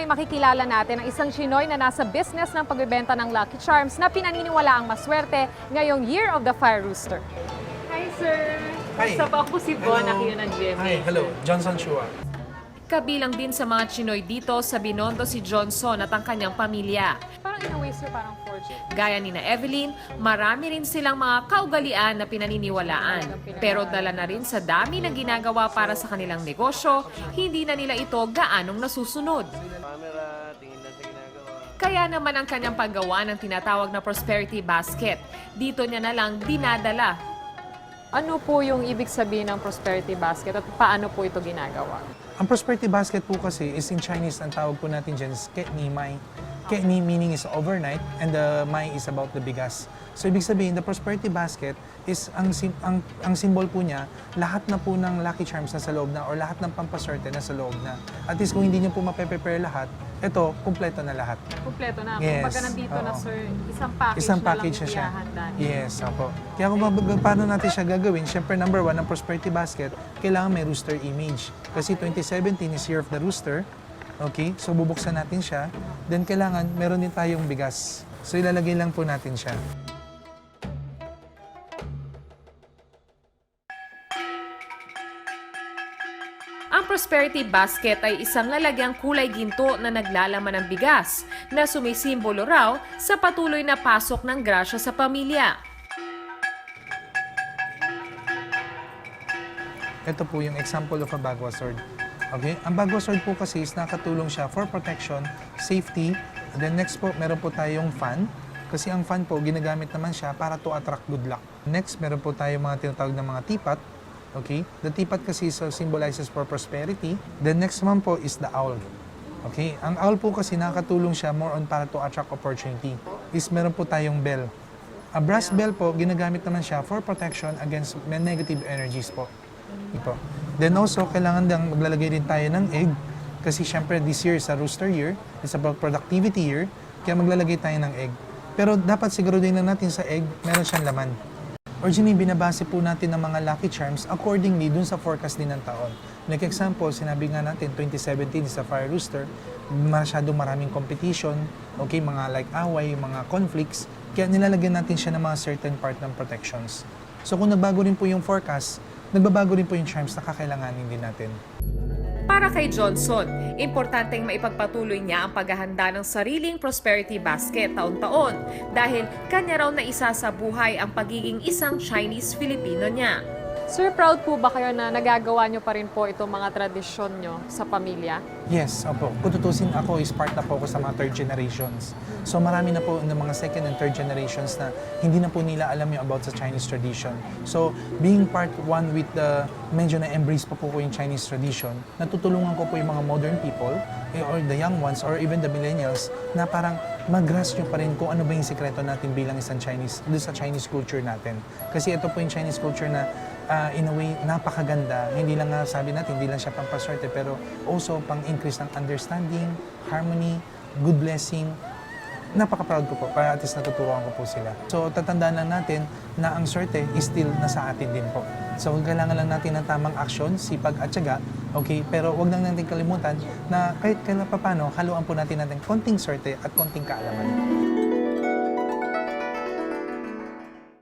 ay makikilala natin ang isang Chinoy na nasa business ng pagbebenta ng Lucky Charms na pinaniniwala ang maswerte ngayong Year of the Fire Rooster. Hi, sir! Hi. Sa pa ako si Bon, akiyo ng GMA. Hi, hello. Johnson Chua. Kabilang din sa mga Chinoy dito sa Binondo si Johnson at ang kanyang pamilya. Parang in a way, sir, parang. Gaya ni na Evelyn, marami rin silang mga kaugalian na pinaniniwalaan. Pero dala na rin sa dami ng ginagawa para sa kanilang negosyo, hindi na nila ito gaanong nasusunod. Kaya naman ang kanyang paggawa ng tinatawag na prosperity basket. Dito niya na lang dinadala. Ano po yung ibig sabihin ng prosperity basket at paano po ito ginagawa? Ang prosperity basket po kasi is in Chinese, ang tawag po natin dyan is Ketni Ketni meaning is overnight and the Mai is about the bigas. So ibig sabihin, the prosperity basket is ang, sim- ang, ang symbol po niya, lahat na po ng lucky charms na sa loob na or lahat ng pampaswerte na sa loob na. At least kung hindi niyo po mape-prepare lahat, ito, kumpleto na lahat. Kompleto na. Yes. Kumbaga nandito na, Oo. sir, isang package, Isang na package lang na siya. ihahanda niyo. Yes, opo. Kaya kung mab- paano natin siya gagawin, syempre number one, ang prosperity basket, kailangan may rooster image. Kasi 2017 is year of the rooster. Okay? So bubuksan natin siya. Then kailangan, meron din tayong bigas. So ilalagay lang po natin siya. Ang prosperity basket ay isang lalagyang kulay ginto na naglalaman ng bigas na sumisimbolo raw sa patuloy na pasok ng grasya sa pamilya. Ito po yung example of a bagwa sword. Okay? Ang bagwa sword po kasi is nakatulong siya for protection, safety. Then next po, meron po tayong fan. Kasi ang fan po, ginagamit naman siya para to attract good luck. Next, meron po tayong mga tinatawag na mga tipat. Okay? The tipat kasi so symbolizes for prosperity. The next one po is the owl. Okay? Ang owl po kasi nakatulong siya more on para to attract opportunity. Is meron po tayong bell. A brass bell po, ginagamit naman siya for protection against negative energies po. Ito. Then also, kailangan dang maglalagay din tayo ng egg. Kasi syempre, this year is a rooster year. It's about productivity year. Kaya maglalagay tayo ng egg. Pero dapat siguraduhin na natin sa egg, meron siyang laman. Originally, binabase po natin ng mga lucky charms accordingly dun sa forecast din ng taon. Like example, sinabi nga natin, 2017 is a fire rooster. Masyadong maraming competition, okay, mga like away, mga conflicts. Kaya nilalagyan natin siya ng mga certain part ng protections. So kung nagbago rin po yung forecast, nagbabago rin po yung charms na kakailanganin din natin. Para kay Johnson, importanteng maipagpatuloy niya ang paghahanda ng sariling prosperity basket taon-taon dahil kanya raw na isa sa buhay ang pagiging isang Chinese-Filipino niya. Sir, proud po ba kayo na nagagawa nyo pa rin po itong mga tradisyon nyo sa pamilya? Yes, opo. Kung tutusin ako, is part na po ako sa mga third generations. So marami na po ng mga second and third generations na hindi na po nila alam yung about sa Chinese tradition. So being part one with the, medyo na-embrace pa po ko yung Chinese tradition, natutulungan ko po yung mga modern people, eh, or the young ones, or even the millennials, na parang mag-grasp nyo pa rin kung ano ba yung sikreto natin bilang isang Chinese, doon sa Chinese culture natin. Kasi ito po yung Chinese culture na ah, in a way, napakaganda. Hindi lang nga sabi natin, hindi lang siya pampaswerte, pero also pang-increase ng understanding, harmony, good blessing. Napaka-proud ko po, para at least natuturuan ko po sila. So, tatandaan lang natin na ang swerte is still nasa atin din po. So, kailangan lang natin ng tamang aksyon, sipag at syaga, okay? Pero wag lang natin kalimutan na kahit kailan pa paano, haluan po natin natin konting swerte at konting kaalaman.